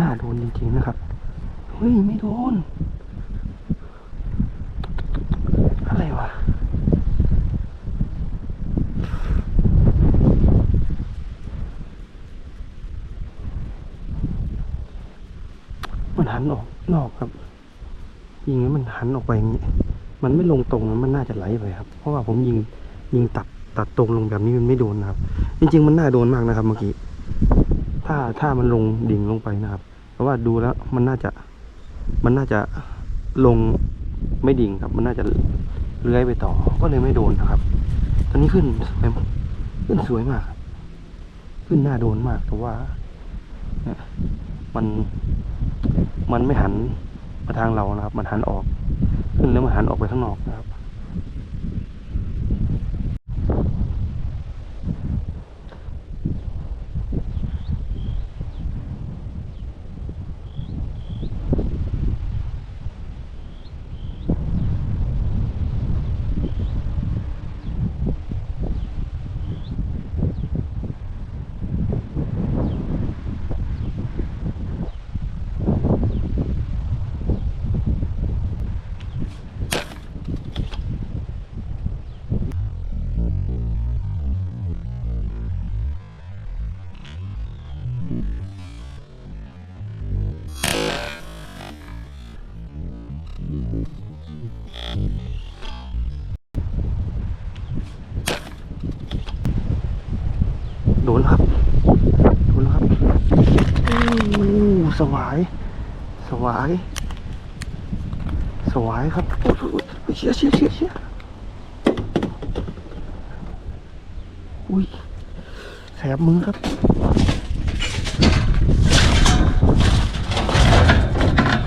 น่าโดนจริงๆนะครับ เฮ้ย ไม่โดน อะไรวะมันหันออกนอกครับยิงแล้วมันหันออกไปอย่างนี้ มันไม่ลงตรงนะมันน่าจะไหลไปครับ เพราะว่าผมยิงยิงตัดตัดตรงลงแบบนี้มันไม่โดนนะครับ จริง ๆ มันน่าโดนมากนะครับเมื่อกี้ ถ้าถ้ามันลงดิ่งลงไปนะครับ เพราะว่าดูแล้วมันน่าจะมันน่าจะลงไม่ดิ่งครับ มันน่าจะเลื้อยไปต่อ ก็เลยไม่โดนนะครับ ตอนนี้ขึ้นขึ้นสวยมาก ขึ้นหน้าโดนมากแต่ว่ามันมันไม่หันมาทางเรานะครับ มันหันออก ขึ้นแล้วมันหันออกไปข้างนอกนะครับ วาย สวาย สวายครับโอ้โหเชี่ยเชี่ยเชี่ยเชี่ยอุ้ยแสบมือครับ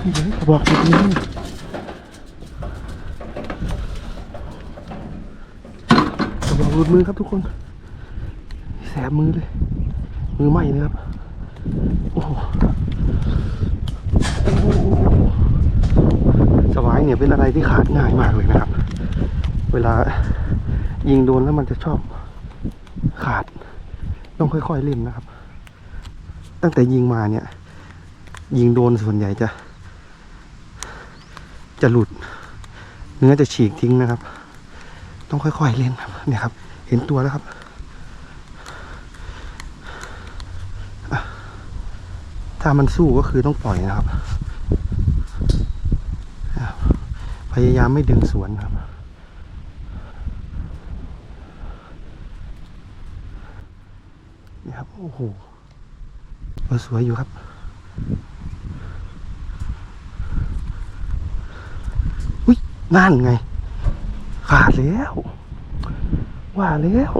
เดี๋ยวกระบอกดีๆกระบอกหลุดมือครับทุกคน แสบมือเลย มือไหม้เลยครับ โอ้โหโอ้โห สวายเนี่ยเป็นอะไรที่ขาดง่ายมากเลยนะครับ เวลายิงโดนแล้วมันจะชอบขาด ต้องค่อยๆเล่นนะครับ ตั้งแต่ยิงมาเนี่ย ยิงโดนส่วนใหญ่จะ จะหลุด เนื้อจะฉีกทิ้งนะครับ ต้องค่อยๆเล่นครับเนี่ยครับ เห็นตัวแล้วครับามันสู้ก็คือต้องปล่อยนะครับ พยายามไม่ดึงสวนครับ นี่ครับ โอ้โหสวยอยู่ครับอุ้ยนั่นไง ขาดแล้ว ว่าแล้ว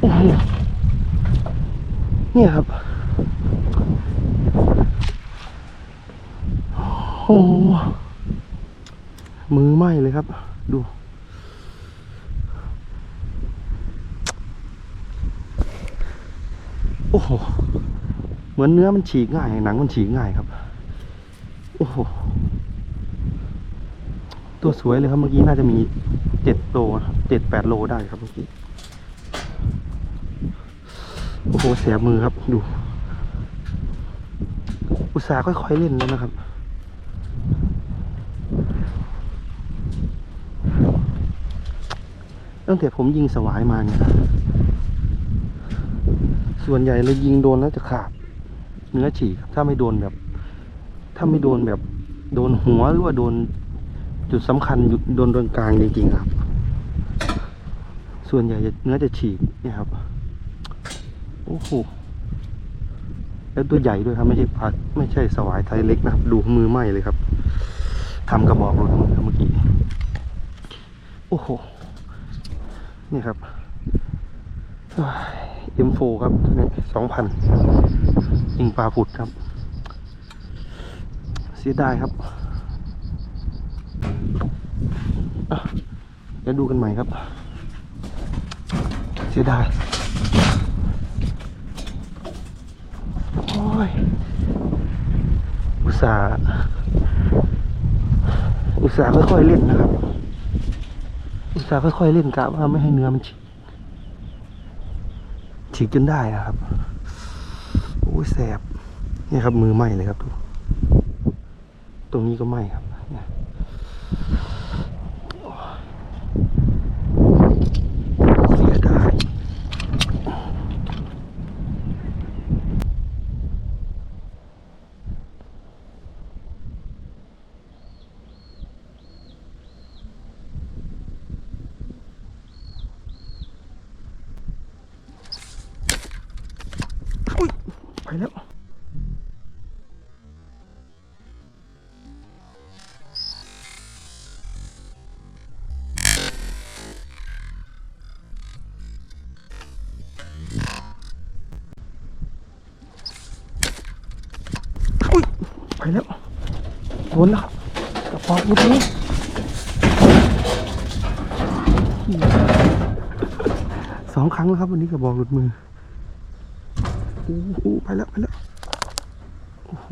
โอ้โห เนี่ยครับโอ้มือไหม้เลยครับ ดู โอ้โห เหมือนเนื้อมันฉีกง่าย หนังมันฉีกง่ายครับ โอ้โห ตัวสวยเลยครับเมื่อกี้น่าจะมีเจ็ดโลเจ็ดแปดโลได้ครับเมื่อกี้ โอ้โหเสียมือครับดู อุตส่าห์ค่อยๆเล่นแล้วนะครับ ตั้งแต่ผมยิงสวายมาเนี่ย ส่วนใหญ่เลยยิงโดนแล้วจะขาดเนื้อฉีกครับถ้าไม่โดนแบบ ถ้าไม่โดนแบบโดนหัวหรือว่าโดนจุดสำคัญอยู่โดนตรงกลางจริงๆครับ ส่วนใหญ่เนื้อจะฉีกเนี่ยครับ โอ้โหแล้วตัวใหญ่ด้วยครับ ไม่ใช่ปลาไม่ใช่สวายไทยเล็กนะครับ ดูมือไหม้เลยครับทำกระบอกหลุดมือเมื่อกี้โอ้โหนี่ครับเอ็มโฟครับสองพันยิงปลาผุดครับ เสียดายครับเดี๋ยวดูกันใหม่ครับ เสียดาย โอ้ ยอุตส่าห์อุตส่าห์ค่อยๆเล่นนะครับ อุตส่าห์ค่อยๆเล่นกะว่าไม่ให้เนื้อมันฉีกฉีกจนได้นะครับโอ้ยแสบเนี่ยครับมือไหม้เลยครับทุกตรงนี้ก็ไหม้ครับ ไปแล้วโดนแล้วกระป๋องลูกนี้สองครั้งแล้วครับวันนี้กระบอกหลุดมือโอ้โหไปแล้วไปแล้วโอ้โห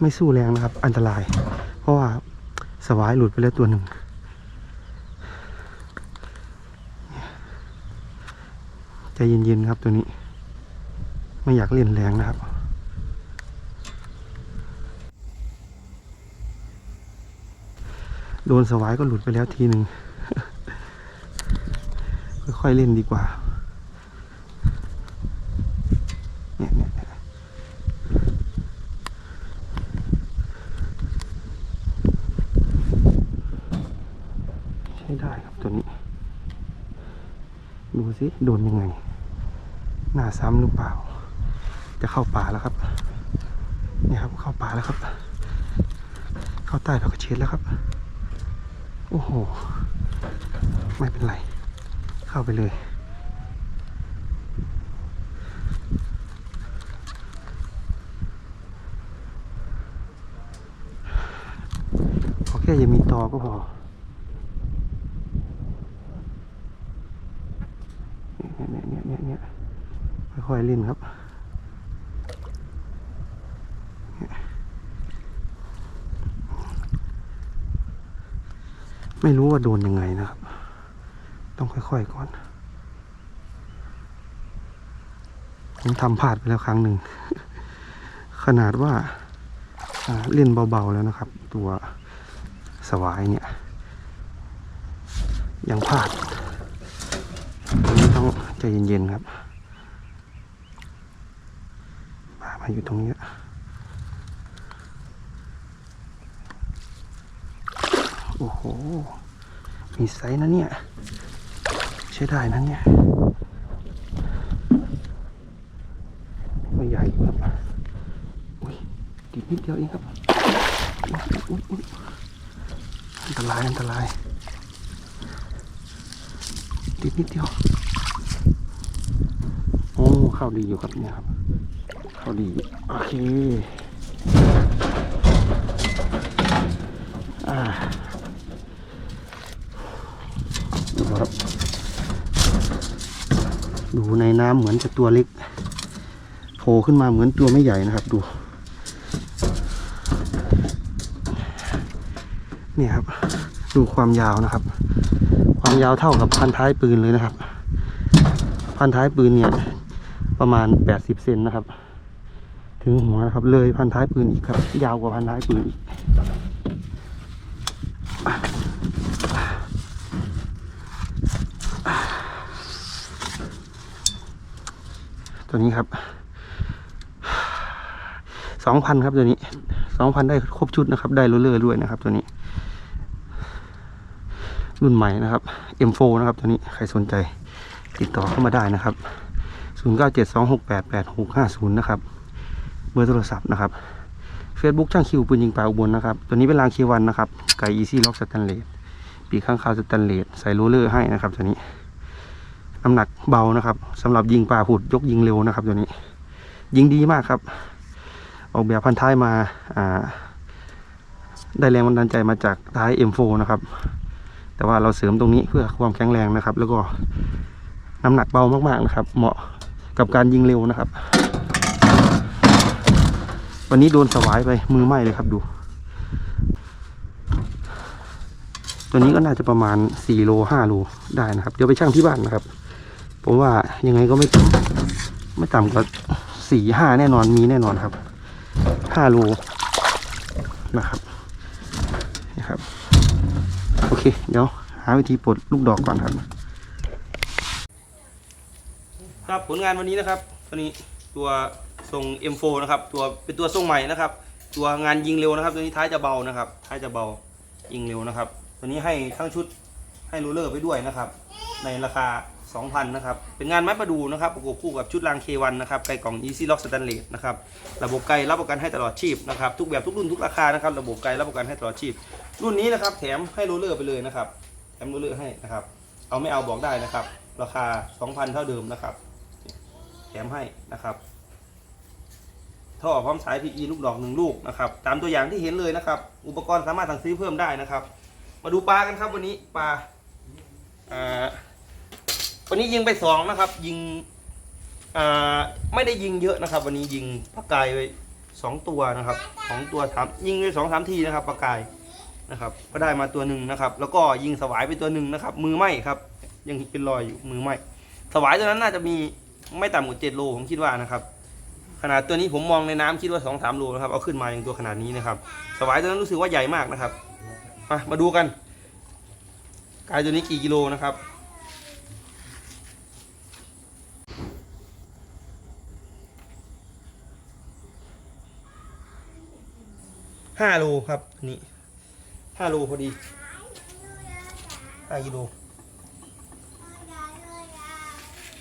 ไม่สู้แรงนะครับ อันตราย เพราะว่าสวายหลุดไปแล้วตัวหนึ่งใจเย็นๆครับตัวนี้ ไม่อยากเล่นแรงนะครับ โดนสวายก็หลุดไปแล้วทีหนึ่ง ค่อยๆเล่นดีกว่าเนี่ยเนี่ยใช้ได้ครับตัวนี้ ดูสิ โดนยังไง หน้าซ้ำหรือเปล่า จะเข้าป่าแล้วครับ เนี่ยครับ เข้าป่าแล้วครับ เข้าใต้ดอกกระเชดแล้วครับ โอ้โห ไม่เป็นไร เข้าไปเลยขอแค่อย่ามีตอก็พอเนี่ยเนี่ยเนี่ยเนี่ยเนี่ยค่อยๆเล่นครับ ไม่รู้ว่าโดนยังไงนะครับ ต้องค่อยๆก่อน ผมทำพลาดไปแล้วครั้งหนึ่ง ขนาดว่าเล่นเบาๆแล้วนะครับ ตัวสวายเนี่ย ยังพลาดอันนี้ต้องใจเย็นๆครับมามาอยู่ตรงนี้ละโอ้โห มีไซส์นะเนี่ย ใช้ได้นะเนี่ยไม่ใหญ่ครับอุ้ยติดนิดเดียวเองครับอุ้ยอุ้ยอันตรายอันตรายติดนิดเดียวโอ้เข้าดีอยู่ครับเนี่ยครับ เข้าดีโอเคอ่า ดูครับ ดูในน้ำเหมือนจะตัวเล็กโผล่ขึ้นมาเหมือนตัวไม่ใหญ่นะครับ ดูเนี่ยครับ ดูความยาวนะครับ ความยาวเท่ากับพันท้ายปืนเลยนะครับ พันท้ายปืนเนี่ย ประมาณแปดสิบเซนนะครับ ถึงหัวนะครับ เลยพันท้ายปืนอีกครับ ยาวกว่าพันท้ายปืนอีก ตัวนี้ครับสองพันครับตัวนี้สองพันได้ครบชุดนะครับ ได้โรลเลอร์ด้วยนะครับ ตัวนี้ รุ่นใหม่นะครับ M4 นะครับตัวนี้ใครสนใจ ติดต่อเข้ามาได้นะครับ 0972688650 นะครับเบอร์โทรศัพท์นะครับ Facebook ช่างคิวปืนยิงปลาอุบลนะครับ ตัวนี้เป็นรางคีวันนะครับไก่อีซี่ล็อกสแตนเลสปีกข้างคาวสแตนเลสใส่โรลเลอร์ให้นะครับตัวนี้ น้ำหนักเบานะครับสำหรับยิงปลาผุดยกยิงเร็วนะครับตัวนี้ ยิงดีมากครับ ออกแบบพันท้ายมาอ่า ได้แรงบันดาลใจมาจากท้าย M4 นะครับ แต่ว่าเราเสริมตรงนี้เพื่อความแข็งแรงนะครับ แล้วก็น้ำหนักเบามากๆนะครับ เหมาะกับการยิงเร็วนะครับ วันนี้โดนสวายไปมือไหม้เลยครับดู ตัวนี้ก็น่าจะประมาณ4โล5โลได้นะครับ เดี๋ยวไปชั่งที่บ้านนะครับ ผมว่ายังไงก็ไม่ต่ำไม่ต่ำกว่าสี่ห้าแน่นอนมีแน่นอนครับห้าโลนะครับนะครับ โอเค เดี๋ยวหาวิธีปลดลูกดอกก่อนครับ ครับผลงานวันนี้นะครับตัวนี้ตัวทรง M4 นะครับ ตัวเป็นตัวทรงใหม่นะครับ ตัวงานยิงเร็วนะครับ ตัวนี้ท้ายจะเบานะครับ ท้ายจะเบายิงเร็วนะครับ ตัวนี้ให้ทั้งชุดให้รลเลอร์ไปด้วยนะครับ ในราคา 2,000 นะครับ เป็นงานไม้ประดูนะครับ ประกบคู่กับชุดราง K1 นะครับ ไก่กล่อง Easy Lock Stainless นะครับ ระบบไกลรับประกันให้ตลอดชีพนะครับ ทุกแบบทุกรุ่นทุกราคานะครับ ระบบไกลรับประกันให้ตลอดชีพ รุ่นนี้นะครับ แถมให้โรลเลอร์ไปเลยนะครับ แถมโรลเลอร์ให้นะครับ เอาไม่เอาบอกได้นะครับ ราคา 2,000 เท่าเดิมนะครับ แถมให้นะครับท่อพร้อมสาย PE ลูกดอกหนึ่งลูกนะครับ ตามตัวอย่างที่เห็นเลยนะครับ อุปกรณ์สามารถสั่งซื้อเพิ่มได้นะครับ มาดูปลากันครับวันนี้ปลาอ่า วันนี้ยิงไปสองนะครับ ยิงไม่ได้ยิงเยอะนะครับ วันนี้ยิงปลากายไปสองตัวนะครับสองตัวสามยิงไปสองสามทีนะครับปลากายนะครับ ก็ได้มาตัวหนึ่งนะครับ แล้วก็ยิงสวายไปตัวหนึ่งนะครับ มือไหมครับ ยังเป็นรอยอยู่มือไหมสวายตัวนั้นน่าจะมีไม่ต่ำกว่าเจ็ดโลผมคิดว่านะครับ ขนาดตัวนี้ผมมองในน้ำคิดว่าสองสามโลนะครับเอาขึ้นมาอย่างตัวขนาดนี้นะครับ สวายตัวนั้นรู้สึกว่าใหญ่มากนะครับมามาดูกันกายตัวนี้กี่กิโลนะครับ ห้าโลครับอันนี้ห้าโลพอดีห้ากิโล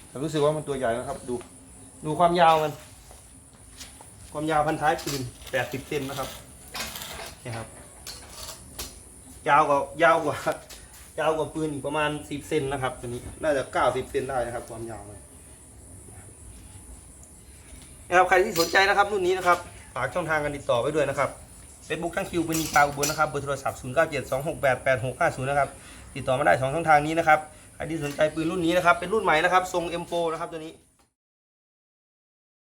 แต่รู้สึกว่ามันตัวใหญ่นะครับ ดู ดูความยาวมัน ความยาวพันท้ายปืนแปดสิบเซนนะครับนี่ครับ ยาวกว่ายาวกว่ายาวกว่าปืนอีกประมาณสิบเซนนะครับตัวนี้ น่าจะเก้าสิบเซนได้นะครับ ความยาวมันนะครับใครที่สนใจนะครับรุ่นนี้นะครับฝากช่องทางการติดต่อไว้ด้วยนะครับ เฟซบุ๊กทั้งคิวเป็นนิปาอุบลนะครับเบอร์โทรศัพท์ 0 9 7 2 6 8 8 6 5 0 นะครับ ติดต่อมาได้สองช่องทางนี้นะครับ ใครที่สนใจปืนรุ่นนี้นะครับ เป็นรุ่นใหม่นะครับ ทรง M4 นะครับตัวนี้